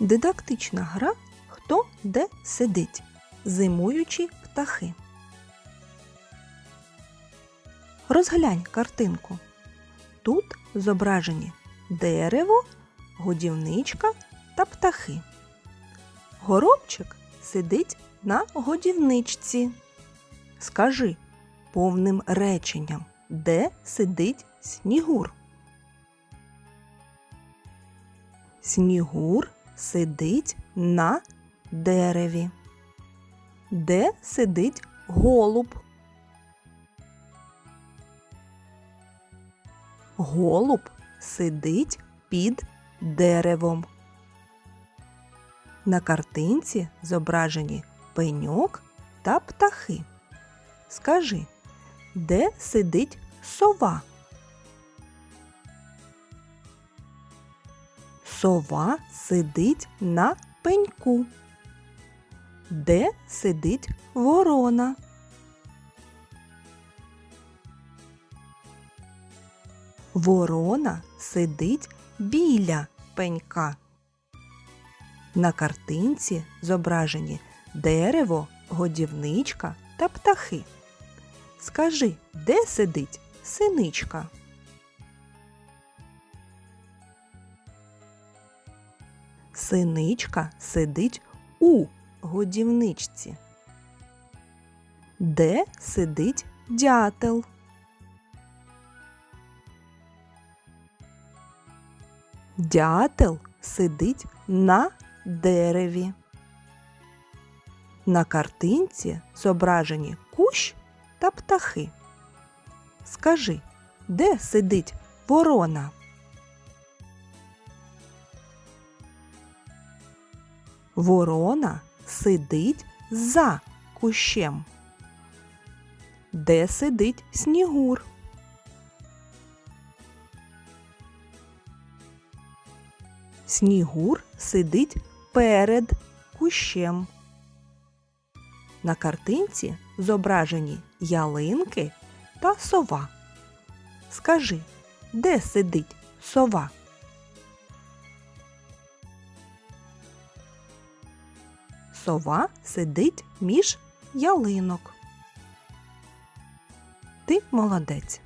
Дидактична гра Хто де сидить. Зимуючі птахи. Розглянь картинку. Тут зображені дерево, годівничка та птахи. Горобчик сидить на годівничці. Скажи повним реченням, де сидить снігур. Снігур сидить на дереві. Де сидить голуб? Голуб сидить під деревом. На картинці зображені пеньок та птахи. Скажи, де сидить сова? Сова сидить на пеньку. Де сидить ворона? Ворона сидить біля пенька. На картинці зображені дерево, годівничка та птахи. Скажи, де сидить синичка? Синичка сидить у годівничці. Де сидить дятел? Дятел сидить на дереві. На картинці зображені кущ та птахи. Скажи, де сидить ворона? Ворона сидить за кущем. Де сидить снігур? Снігур сидить перед кущем. На картинці зображені ялинки та сова. Скажи, де сидить сова? Сова сидить між ялинок. Ти молодець.